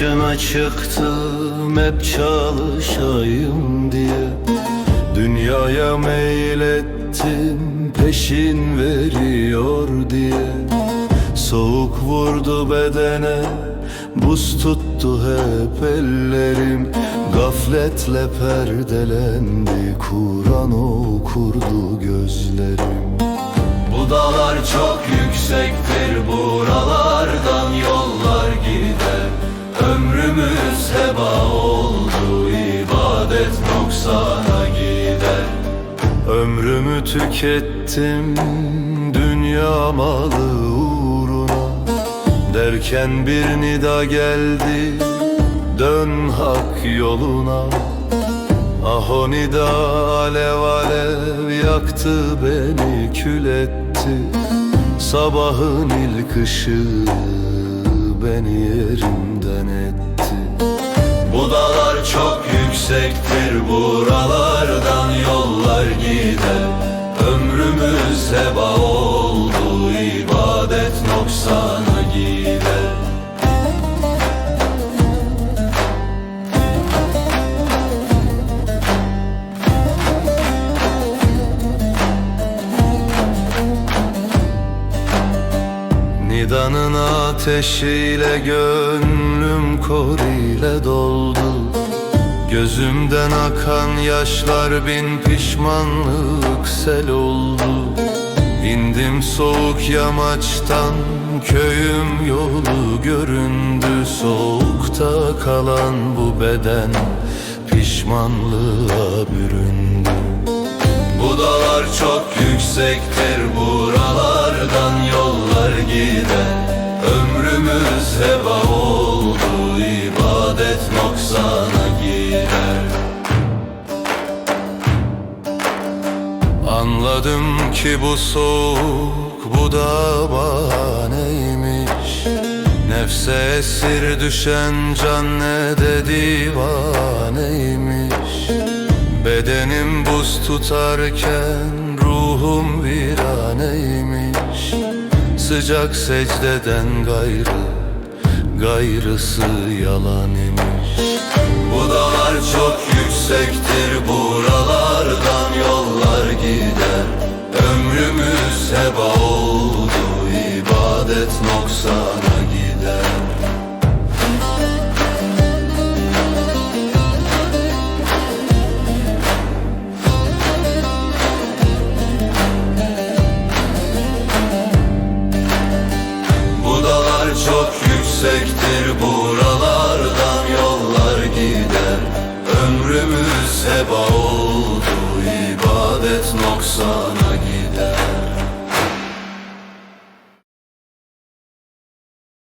Yoluna çıktım hep çalışayım diye. Dünyaya meylettim peşin veriyor diye. Soğuk vurdu bedene Buz tuttu hep ellerim. Gafletle perdelendi Kur'an okurdu gözlerim. Bu dağlar çok yüksektir Ömrümü tükettim dünya malı uğruna. Derken bir nida geldi dön hak yoluna. Ah o nida alev alev yaktı beni kül etti. Sabahın ilk ışığı beni yerimden etti. Bu dağlar çok yüksektir buralardan Nidanın ateşiyle gönlüm kor ile doldu. Gözümden akan yaşlar bin pişmanlık sel oldu. İndim soğuk yamaçtan köyüm yolu göründü. Soğukta kalan bu beden pişmanlığa büründü. Bu dağlar çok yüksektir buralardan Heba oldu ibadet noksana gider Anladım ki bu soğuk bu da bahaneymiş. Nefse esir düşen can ne de divaneymiş. Bedenim buz tutarken ruhum viraneymiş. Sıcak secdeden gayrı, gayrısı yalan imiş. Bu dağlar çok yüksektir buralardan yollar gider. Ömrümüz heba oldu ibadet noksana yüksektir buralardan yollar gider. Ömrümüz heba oldu ibadet noksan